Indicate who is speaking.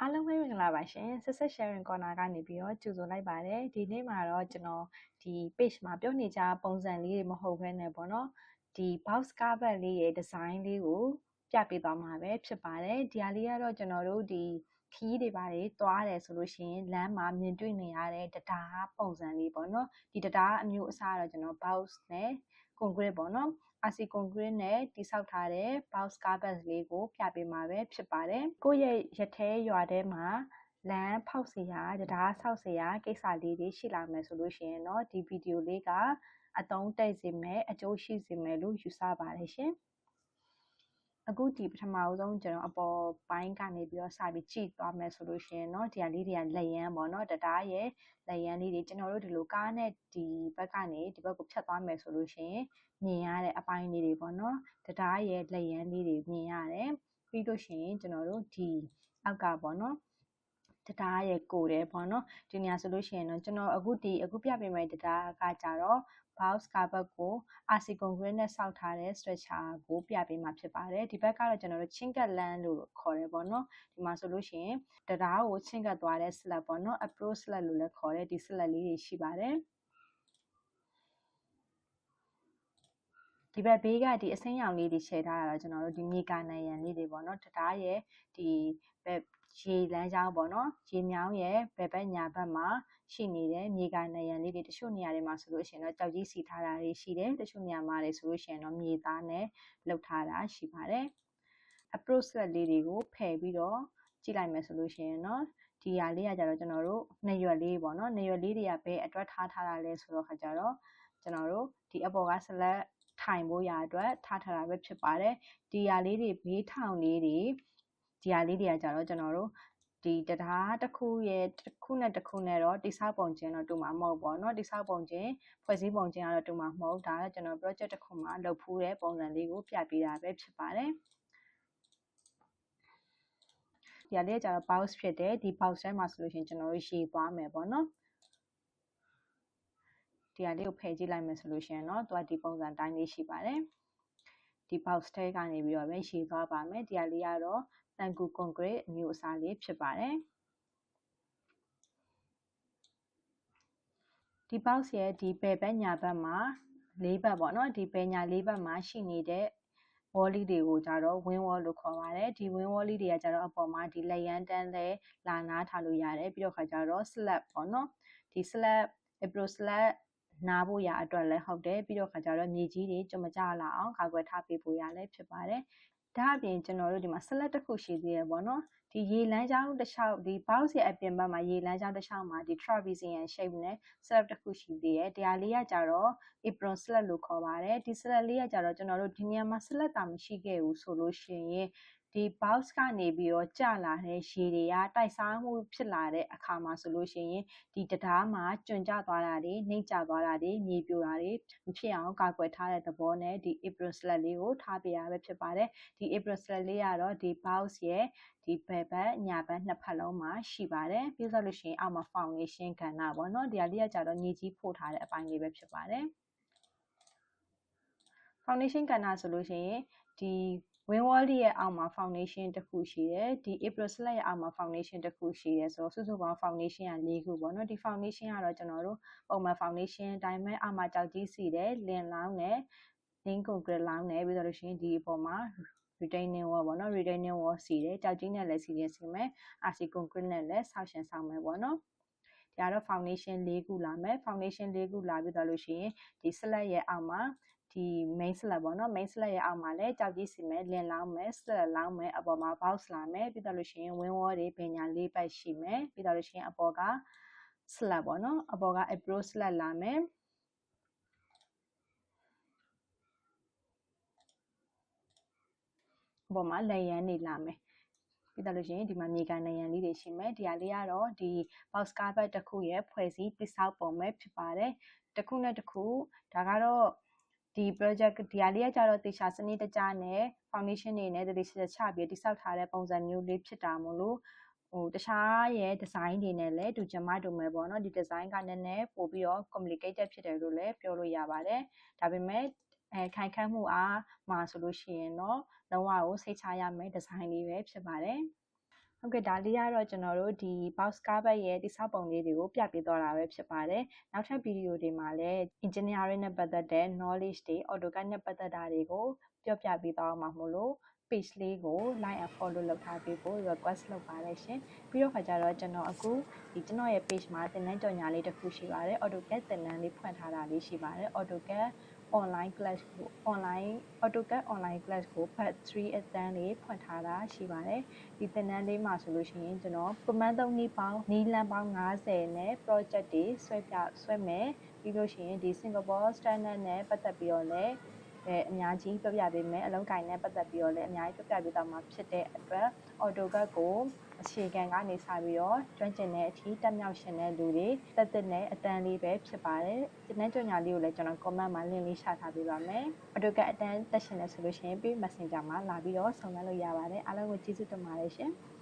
Speaker 1: အားလုံးပဲမင်္ဂလာပါရှင်ဆက်ဆက် sharing corner ကနေပြီးတော့ကြိုဆိုလိုက်ပါတယ်ဒီနေ့မှာတော့ကျွန်တော်ဒီ page မှာပြောနေကြပုံစံလေးတွေမဟုတ်ဘဲနဲ့ပေါ့နော်ဒီ box cover လေးရဲ့ design လေးကိုပြပေးသွားမှာပဲဖြစ်ပါတယ်ဒီဟာလေးကတော့ကျွန်တော်တို့ဒီ ခီးတွေပါတယ်သွားတယ်ဆိုလို့ရှိရင်လမ်းမှာမြင်တွေ့နေရတဲ့တရားပုံစံလေးပေါ့နော်ဒီတရားအမျိုးအစားတော့ကျွန်တော် box နဲ့ concrete ပေါ့နော် RC concrete နဲ့တိစောက်ထားတဲ့ box carpet လေးကိုပြပေးမှာပဲဖြစ်ပါတယ်ကိုယ့်ရဲ့ရထဲရွာထဲမှာလမ်းဖောက်เสียရတရားဆောက်เสียရကိစ္စလေးတွေရှိလာမယ်ဆိုလို့ရှိရင်เนาะဒီဗီဒီယိုလေးကအသုံးတဲ့စေမယ်အကျိုးရှိစေမယ်လို့ယူဆပါတယ်ရှင် အခုဒီပထမအဆုံးကျွန်တော်အပေါ်ပိုင်းကနေပြီးတော့စပြီးကြည့်သွားမယ်ဆိုလို့ရှိရင်เนาะဒီဟာလေးတွေကလက်ရန်ပေါ့เนาะတရားရဲ့လက်ရန်လေးတွေကျွန်တော်တို့ဒီလိုကားနဲ့ဒီဘက်ကနေဒီဘက်ကိုဖြတ်သွားမယ်ဆိုလို့ရှိရင်မြင်ရတဲ့အပိုင်းလေးတွေပေါ့เนาะတရားရဲ့လက်ရန်လေးတွေမြင်ရတယ်ပြီးလို့ရှိရင်ကျွန်တော်တို့ဒီအောက်ကပေါ့เนาะတရားရဲ့ကိုတယ်ပေါ့နော်ဒီနေရာဆိုလို့ရှိရင်တော့ကျွန်တော်အခုဒီအခုပြပေးမယ့်တရားကကြတော့ box cover ကို RC concrete နဲ့ဆောက်ထားတဲ့ structure ကိုပြပေးမှာဖြစ်ပါတယ်ဒီဘက်ကတော့ကျွန်တော်တို့ချင်းကတ်လန်းလို့ခေါ်တယ်ပေါ့နော်ဒီမှာဆိုလို့ရှိရင်တရားကိုချင်းကတ်သွားတဲ့ slab ပေါ့နော် approach slab လို့လည်းခေါ်တယ်ဒီ slab လေးတွေရှိပါတယ်ဒီဘက်ဘေးကဒီအစိမ်းရောင်လေးတွေခြေထားတာတော့ကျွန်တော်တို့ဒီမြေကာနိုင်ရန်လေးတွေပေါ့နော်တရားရဲ့ဒီဘက် ရေလမ်းကြောင်းပေါ့နော်ရေမြောင်းရဲ့ဘယ်ဘက်ညာဘက်မှာရှိနေတဲ့မြေကာနရံလေးတွေတချို့နေရာတွေမှာဆိုလို့ရှိရင်တော့ကြောက်ကြီးစီထားတာတွေရှိတယ်တချို့နေရာမှာတွေဆိုလို့ရှိရင်တော့မြေသားနဲ့လှုပ်ထားတာရှိပါတယ် approach လေးတွေကိုဖယ်ပြီးတော့ကြည့်လိုက်မယ်ဆိုလို့ရှိရင်တော့ဒီဟာလေးကကြတော့ကျွန်တော်တို့နှရွက်လေးပေါ့နော်နှရွက်လေးတွေကဘယ်အတွက်ထားထားတာလဲဆိုတော့ခါကြတော့ကျွန်တော်တို့ဒီအပေါ်က select ထိုင်ဖို့ရအတွက်ထားထားတာပဲဖြစ်ပါတယ်ဒီဟာလေးတွေဘေးထောင်လေးတွေ ဒီဟာလေးတွေကကြတော့ကျွန်တော်တို့ဒီတရားတစ်ခုရဲ့တစ်ခုနဲ့တစ်ခုနဲ့တော့တိဆောက်ပုံချင်းတော့တူမှာမဟုတ်ပေါ့เนาะတိဆောက်ပုံချင်းဖွဲ့စည်းပုံချင်းကတော့တူမှာမဟုတ်ဒါကကျွန်တော် project တစ်ခုမှာလုပ်ဖူးတဲ့ပုံစံလေးကိုပြပေးတာပဲဖြစ်ပါတယ်ဒီအလေးကကျတော့ box ဖြစ်တယ်ဒီ box ထဲမှာဆိုလို့ရှိရင်ကျွန်တော်တို့ရှည်သွားမယ်ပေါ့နော်ဒီအလေးကိုဖယ်ကြည့်လိုက်မယ်ဆိုလို့ရှိရင်เนาะသူကဒီပုံစံတိုင်းလေးရှိပါတယ် ဒီ box ထဲကနေပြီးတော့ပဲရှည်သွားပါမယ်ဒီအလေးကတော့တန်ကူကွန်ကရစ်အမျိုးအစားလေးဖြစ်ပါတယ်ဒီ box ရဲ့ဒီဘယ်ဘက်ညာဘက်မှာလေးဘက်ပေါ့နော်ဒီဘယ်ညာလေးဘက်မှာရှိနေတဲ့ wall လေးတွေကိုကြတော့ wing wall လို့ခေါ်ပါတယ်ဒီ wing wall လေးတွေကကြတော့အပေါ်မှာဒီလက်ရန်တန်းလဲလာနာထားလို့ရတယ်ပြီးတော့ခါကြတော့ slab ပေါ့နော်ဒီ slab pro slab နားဖို့ရအတွက်လည်းဟုတ်တယ်ပြီးတော့ခါကြတော့မြေကြီးတွေကြုံမကြလာအောင်ကာကွယ်ထားပေးဖို့ရလည်းဖြစ်ပါတယ်ဒါအပြင်ကျွန်တော်တို့ဒီမှာ select တစ်ခုရှိသေးရပေါ့နော်ဒီရေလမ်းကြောင်းတစ်လျှောက်ဒီ box ရဲ့အပြင်ဘက်မှာရေလမ်းကြောင်းတစ်လျှောက်မှာဒီ trapezium shape နဲ့ select တစ်ခုရှိသေးတယ်တရားလေးကကြတော့ apron select လို့ခေါ်ပါတယ်ဒီ select လေးကကြတော့ကျွန်တော်တို့ဒီနေရာမှာ select တာမရှိခဲ့ဘူးဆိုလို့ရှိရင် ဒီ box ကနေပြီးတော့ကျလာတဲ့ရေတွေကတိုက်စားမှုဖြစ်လာတဲ့အခါမှာဆိုလို့ရှိရင်ဒီတရားမှာကျွံကျသွားတာတွေနှိမ့်ကျသွားတာတွေမြေပြိုတာတွေမဖြစ်အောင်ကာကွယ်ထားတဲ့သဘောနဲ့ဒီ apron slat လေးကိုထားပေးရပဲဖြစ်ပါတယ်ဒီ apron slat လေးကတော့ဒီ box ရဲ့ဒီဘက်ဘက်ညာဘက်နှစ်ဖက်လုံးမှာရှိပါတယ်ပြီးတော့လို့ရှိရင်အောက်မှာ foundation ကဏ္ဍပေါ့နော်ဒီဟာလေးကကြတော့မြေကြီးဖို့ထားတဲ့အပိုင်းလေးပဲဖြစ်ပါတယ် foundation ကဏ္ဍဆိုလို့ရှိရင်ဒီ wing wall ရဲ့အောက်မှာ foundation တစ်ခုရှိတယ်ဒီ april slab ရဲ့အောက်မှာ foundation တစ်ခုရှိတယ်ဆိုတော့စုစုပေါင်း foundation က၄ခုပေါ့နော်ဒီ foundation ကတော့ကျွန်တော်တို့ပုံမှန် foundation အတိုင်းပဲအောက်မှာကြောက်ကြီးစီတယ်လင်လောင်းနဲ့ link concrete လောင်းနဲ့ပြီးတော့လို့ရှိရင်ဒီအပေါ်မှာ retaining wall ပေါ့နော် retaining wall စီတယ်ကြောက်ကြီးနဲ့လည်းစီတယ်စီမယ် RC concrete နဲ့လည်းဆောက်ရှင်ဆောက်မယ်ပေါ့နော်ဒါတော့ foundation ၄ခုလာမယ် foundation ၄ခုလာပြီးတော့လို့ရှိရင်ဒီ slab ရဲ့အောက်မှာ ဒီ main slab ပေါ့နော် main slab ရဲ့အောက်မှာလည်းကြောက်ကြီးစီမယ်လင်လောင်းမယ် slab လောင်းမယ်အပေါ်မှာ box လာမယ်ပြီးတော့လို့ရှိရင် wing wall တွေပညာ၄ပတ်ရှိမယ်ပြီးတော့လို့ရှိရင်အပေါ်က slab ပေါ့နော်အပေါ်က approach slab လာမယ်အပေါ်မှာလက်ရန်နေလာမယ်ပြီးတော့လို့ရှိရင်ဒီမှာမြေကန်နေရန်လေးတွေရှိမယ်ဒီဟာလေးကတော့ဒီ box carpet တစ်ခုရဲ့ဖွဲ့စည်းတိဆောက်ပုံပဲဖြစ်ပါတယ်တစ်ခုနဲ့တစ်ခုဒါကတော့ ဒီ project ဒီဟာလေးကကြတော့တေချာစနစ်တကျနဲ့ foundation တွေနဲ့တေချာချပြီးတိဆောက်ထားတဲ့ပုံစံမျိုးလေးဖြစ်တာမို့လို့ဟိုတခြားရဲ့ design တွေနဲ့လည်းတူချင်မှတူမယ်ပေါ့နော်ဒီ design ကနည်းနည်းပို့ပြီးတော့ complicated ဖြစ်တယ်လို့လည်းပြောလို့ရပါတယ်ဒါပေမဲ့အဲခိုင်ခန့်မှုအားမှာဆိုလို့ရှိရင်တော့လုံးဝကိုစိတ်ချရမယ့် design လေးပဲဖြစ်ပါတယ် ဟုတ်ကဲ့ဒါလေးကတော့ကျွန်တော်တို့ဒီ box cover ရဲ့တိစောက်ပုံလေးတွေကိုပြပေးသွားတာပဲဖြစ်ပါတယ်။နောက်ထပ်ဗီဒီယိုတွေမှာလည်း engineering နဲ့ပတ်သက်တဲ့ knowledge တွေ AutoCAD နဲ့ပတ်သက်တာတွေကိုပြောပြပေးသွားမှာမို့လို့ page လေးကို like and follow လုပ်ထားပေးဖို့ request လုပ်ပါတယ်ရှင်။ပြီးတော့ခါကျတော့ကျွန်တော်အခုဒီကျွန်တော်ရဲ့ page မှာသင်တန်းကြော်ညာလေးတစ်ခုရှိပါတယ်။ AutoCAD သင်တန်းလေးဖွင့်ထားတာလေးရှိပါတယ်။ AutoCAD online class ကို online AutoCAD online class ကို part 3အတန်းလေးဖွင့်ထားတာရှိပါတယ်ဒီသင်တန်းလေးမှာဆိုလို့ရှိရင်ကျွန်တော် command သုံးနည်းပေါင်းနီးလမ်းပေါင်း90နဲ့ project တွေဆွဲပြဆွဲမယ်ပြီးလို့ရှိရင်ဒီ Singapore standard နဲ့ပတ်သက်ပြီးတော့လည်း အဲအများကြီးပြပြပေးမယ်အလုံးကိုင်းနဲ့ပတ်သက်ပြီးတော့လည်းအများကြီးပြပြပေးသွားမှာဖြစ်တဲ့အတွက် AutoCAD ကိုအခြေခံကနေစပြီးတော့ကျွမ်းကျင်တဲ့အထိတက်မြောက်ရှင်တဲ့လူတွေတက်တဲ့နဲ့အတန်းလေးပဲဖြစ်ပါတယ်။ဒီနေ့ကြော်ညာလေးကိုလည်းကျွန်တော် comment မှာ link လေးရှာထားပေးပါမယ်။ AutoCAD အတန်းတက်ရှင်နေဆိုလို့ရှိရင်ပြီး Messenger မှာလာပြီးတော့ဆောင်ရွက်လို့ရပါတယ်။အားလုံးကိုကျေးဇူးတင်ပါတယ်ရှင်။